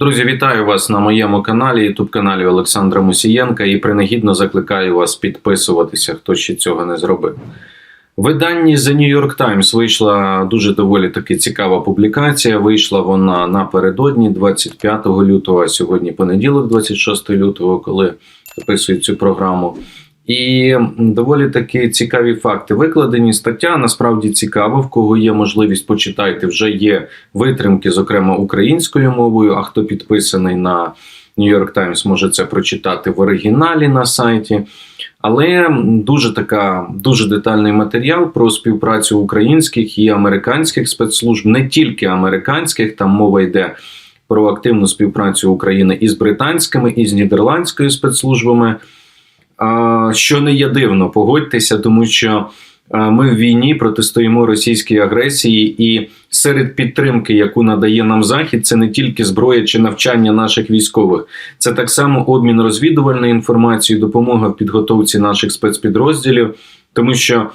Друзі, вітаю вас на моєму каналі, ютуб каналі Олександра Мусієнка і принагідно закликаю вас підписуватися, хто ще цього не зробив. Виданні The New York Times вийшла дуже доволі таки цікава публікація. Вийшла вона напередодні, 25 лютого, а сьогодні понеділок, 26 лютого, коли записують цю програму. І доволі таки цікаві факти викладені. Стаття насправді цікава. В кого є можливість почитайте, вже є витримки, зокрема українською мовою. А хто підписаний на York Times, може це прочитати в оригіналі на сайті. Але дуже така дуже детальний матеріал про співпрацю українських і американських спецслужб, не тільки американських, там мова йде про активну співпрацю України із британськими, і з нідерландською спецслужбами. Що не є дивно, погодьтеся, тому що ми в війні протистоїмо російській агресії, і серед підтримки, яку надає нам Захід, це не тільки зброя чи навчання наших військових, це так само обмін розвідувальною інформацією, допомога в підготовці наших спецпідрозділів, тому що.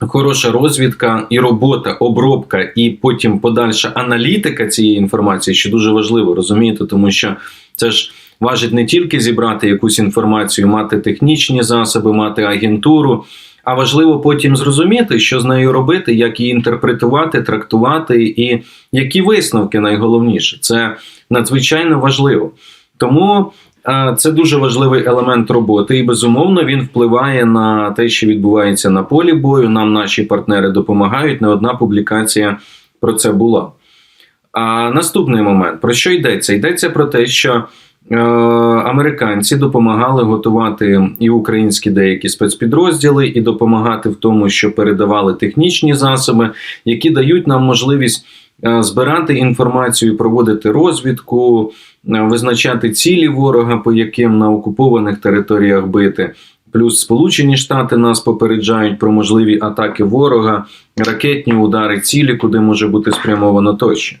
Хороша розвідка і робота, обробка, і потім подальша аналітика цієї інформації, що дуже важливо, розумієте, тому що це ж важить не тільки зібрати якусь інформацію, мати технічні засоби, мати агентуру, а важливо потім зрозуміти, що з нею робити, як її інтерпретувати, трактувати, і які висновки найголовніше. Це надзвичайно важливо. Тому це дуже важливий елемент роботи, і безумовно він впливає на те, що відбувається на полі бою. Нам наші партнери допомагають. Не одна публікація про це була. А наступний момент про що йдеться? Йдеться про те, що е, американці допомагали готувати і українські деякі спецпідрозділи, і допомагати в тому, що передавали технічні засоби, які дають нам можливість. Збирати інформацію, проводити розвідку, визначати цілі ворога, по яким на окупованих територіях бити. Плюс Сполучені Штати нас попереджають про можливі атаки ворога, ракетні удари, цілі, куди може бути спрямовано тощо.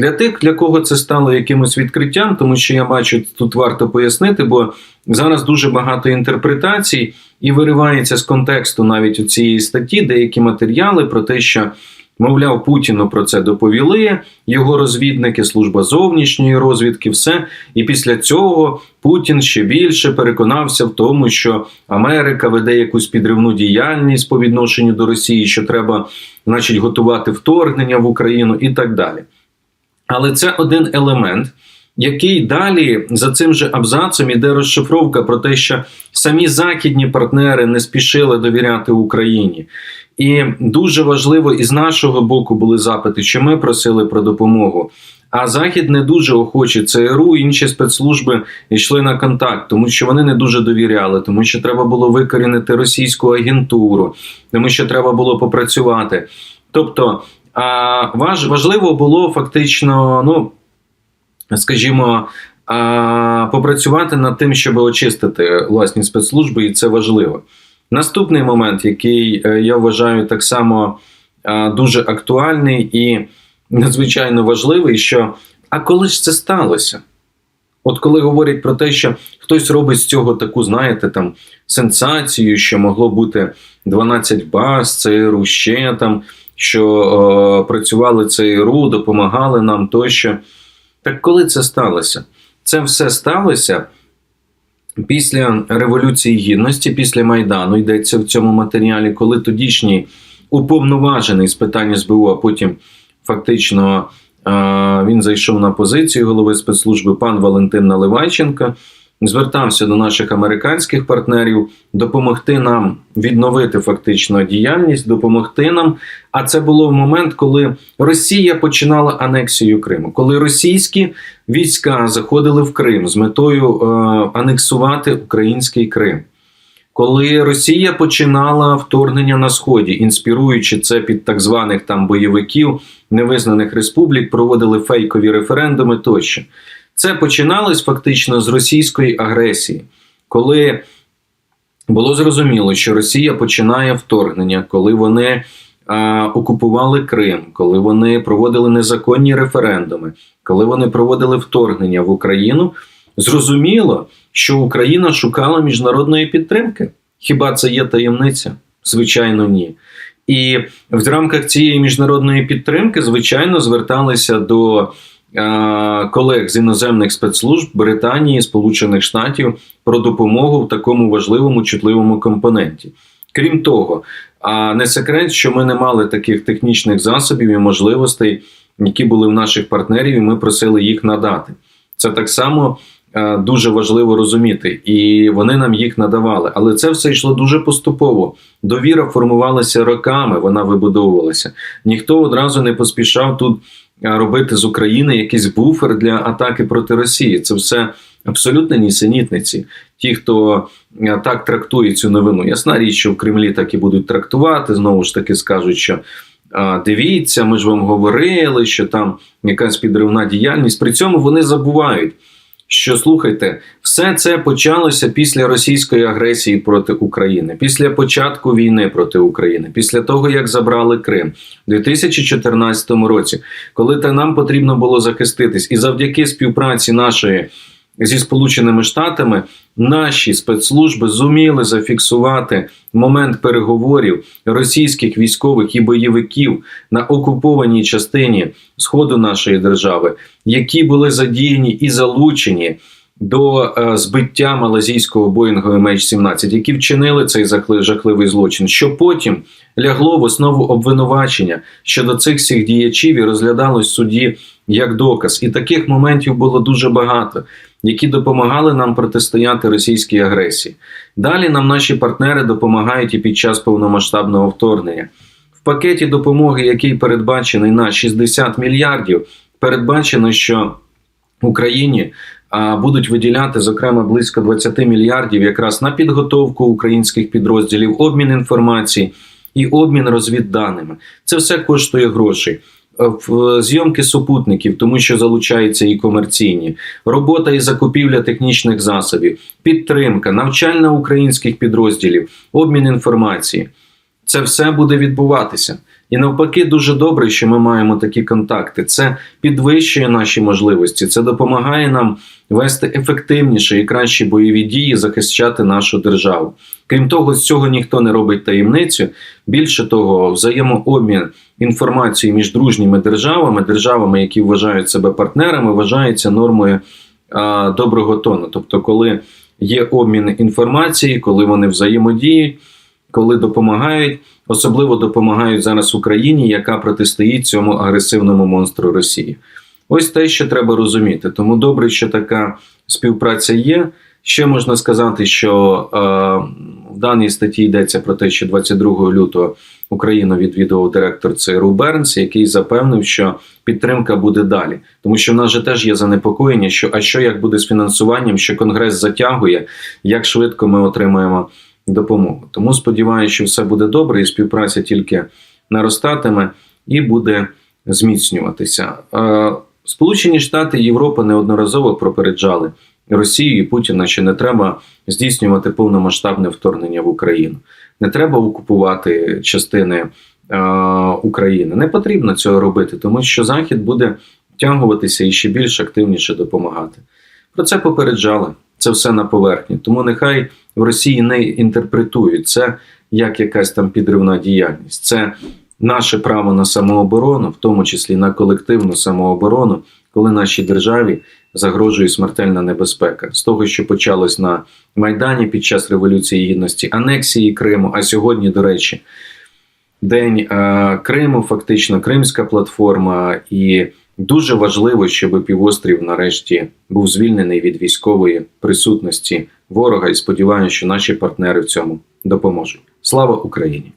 Для тих, для кого це стало якимось відкриттям, тому що я бачу, тут варто пояснити, бо зараз дуже багато інтерпретацій і виривається з контексту навіть у цієї статті деякі матеріали про те, що. Мовляв, Путіну про це доповіли його розвідники, служба зовнішньої розвідки, все. І після цього Путін ще більше переконався в тому, що Америка веде якусь підривну діяльність по відношенню до Росії, що треба, значить, готувати вторгнення в Україну і так далі. Але це один елемент. Який далі за цим же абзацом іде розшифровка про те, що самі західні партнери не спішили довіряти Україні, і дуже важливо і з нашого боку були запити, що ми просили про допомогу. А захід не дуже охоче ЦРУ, інші спецслужби йшли на контакт, тому що вони не дуже довіряли, тому що треба було викорінити російську агентуру, тому що треба було попрацювати. Тобто важ, важливо було фактично, ну скажімо, попрацювати над тим, щоб очистити власні спецслужби, і це важливо. Наступний момент, який е, я вважаю так само дуже актуальний і надзвичайно важливий, що а коли ж це сталося? От коли говорять про те, що хтось робить з цього таку, знаєте, там сенсацію, що могло бути 12 баз, ЦРУ ще там, що е, працювали ЦРУ, допомагали нам тощо. Так коли це сталося? Це все сталося. Після Революції Гідності, після Майдану йдеться в цьому матеріалі, коли тодішній уповноважений з питань СБУ, а потім фактично він зайшов на позицію голови спецслужби пан Валентин Наливайченко звертався до наших американських партнерів допомогти нам відновити фактично діяльність, допомогти нам. А це було в момент, коли Росія починала анексію Криму, коли російські війська заходили в Крим з метою е, анексувати український Крим. Коли Росія починала вторгнення на сході, інспіруючи це під так званих там бойовиків невизнаних республік, проводили фейкові референдуми тощо. Це починалось фактично з російської агресії, коли було зрозуміло, що Росія починає вторгнення, коли вони а, окупували Крим, коли вони проводили незаконні референдуми, коли вони проводили вторгнення в Україну. Зрозуміло, що Україна шукала міжнародної підтримки. Хіба це є таємниця? Звичайно, ні. І в рамках цієї міжнародної підтримки, звичайно, зверталися до колег з іноземних спецслужб Британії, Сполучених Штатів про допомогу в такому важливому чутливому компоненті. Крім того, не секрет, що ми не мали таких технічних засобів і можливостей, які були в наших партнерів, і ми просили їх надати. Це так само е, дуже важливо розуміти, і вони нам їх надавали. Але це все йшло дуже поступово. Довіра формувалася роками, вона вибудовувалася. Ніхто одразу не поспішав тут е, робити з України якийсь буфер для атаки проти Росії. Це все абсолютно нісенітниці. Ті, хто е, так трактує цю новину, ясна річ, що в Кремлі так і будуть трактувати. Знову ж таки скажуть, що дивіться, ми ж вам говорили, що там якась підривна діяльність. При цьому вони забувають, що слухайте, все це почалося після російської агресії проти України, після початку війни проти України, після того як забрали Крим у 2014 році, коли та нам потрібно було захиститись, і завдяки співпраці нашої. Зі Сполученими Штатами наші спецслужби зуміли зафіксувати момент переговорів російських військових і бойовиків на окупованій частині сходу нашої держави, які були задіяні і залучені до е, збиття малазійського боїнгу MH17, які вчинили цей жахливий злочин, що потім лягло в основу обвинувачення щодо цих всіх діячів і розглядалось в суді як доказ. І таких моментів було дуже багато, які допомагали нам протистояти російській агресії. Далі нам наші партнери допомагають і під час повномасштабного вторгнення. В пакеті допомоги, який передбачений на 60 мільярдів, передбачено, що Україні будуть виділяти зокрема близько 20 мільярдів якраз на підготовку українських підрозділів, обмін інформації і обмін розвідданими. Це все коштує грошей. В зйомки супутників, тому що залучаються і комерційні, робота і закупівля технічних засобів, підтримка, навчання українських підрозділів, обмін інформації. Це все буде відбуватися. І навпаки, дуже добре, що ми маємо такі контакти. Це підвищує наші можливості, це допомагає нам вести ефективніше і кращі бойові дії, захищати нашу державу. Крім того, з цього ніхто не робить таємницю. Більше того, взаємообмін інформацією між дружніми державами, державами, які вважають себе партнерами, вважається нормою а, доброго тону. Тобто, коли є обмін інформації, коли вони взаємодіють, коли допомагають, особливо допомагають зараз Україні, яка протистоїть цьому агресивному монстру Росії. Ось те, що треба розуміти. Тому добре, що така співпраця є. Ще можна сказати, що е, в даній статті йдеться про те, що 22 лютого Україну відвідував директор ЦРУ Бернс, який запевнив, що підтримка буде далі. Тому що в нас же теж є занепокоєння, що а що як буде з фінансуванням, що Конгрес затягує, як швидко ми отримаємо допомогу. Тому сподіваюся, що все буде добре, і співпраця тільки наростатиме і буде зміцнюватися. Е, Сполучені Штати і Європа неодноразово пропереджали Росію і Путіна, що не треба здійснювати повномасштабне вторгнення в Україну. Не треба окупувати частини е, України. Не потрібно цього робити, тому що Захід буде втягуватися і ще більш активніше допомагати. Про це попереджали. Це все на поверхні. Тому нехай в Росії не інтерпретують це як якась там підривна діяльність. Це наше право на самооборону, в тому числі на колективну самооборону, коли нашій державі загрожує смертельна небезпека з того, що почалось на Майдані під час Революції Гідності, анексії Криму. А сьогодні, до речі, День е, Криму, фактично Кримська платформа, і дуже важливо, щоб півострів нарешті був звільнений від військової присутності ворога. І сподіваюся, що наші партнери в цьому допоможуть. Слава Україні!